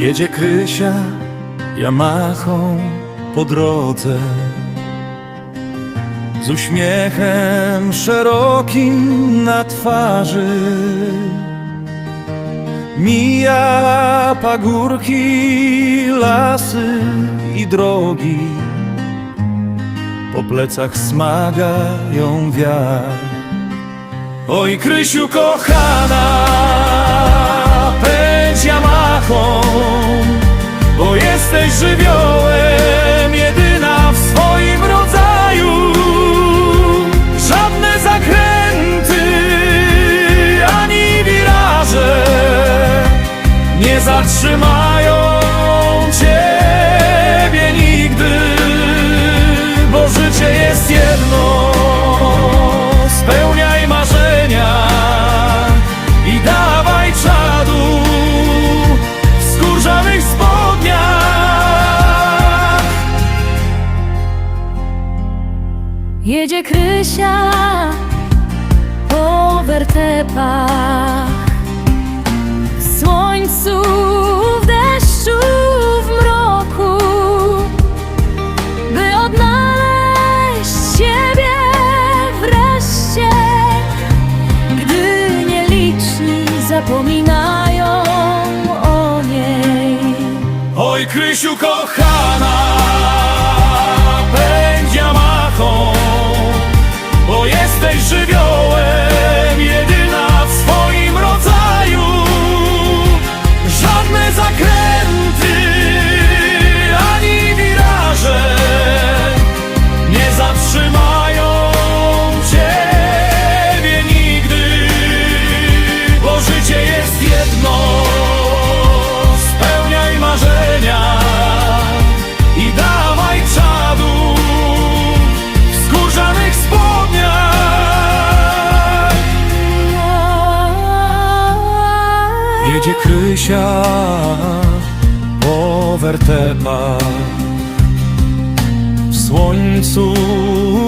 Jedzie Krysia Yamahą po drodze. Z uśmiechem szerokim na twarzy Mija pagórki, lasy i drogi. Po plecach smaga ją wiatr. Oj Krysiu kochana Pędź Yamahą Bo jesteś żywiołem Jedyna w swoim rodzaju. Żadne zakręty Ani wiraże Nie zatrzymają Jedzie Krysia po wertepach W słońcu, w deszczu, w mroku By odnaleźć siebie wreszcie. Gdy nieliczni zapominają o niej. Oj Krysiu kochana Jedzie Krysia po wertepach. W słońcu,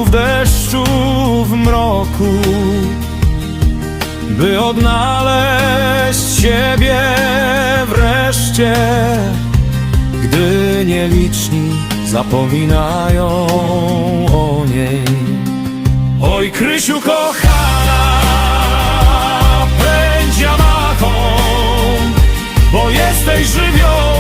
w deszczu, w mroku. By odnaleźć siebie wreszcie. Gdy nieliczni zapominają o niej. Oj Krysiu kochana tej żywioł.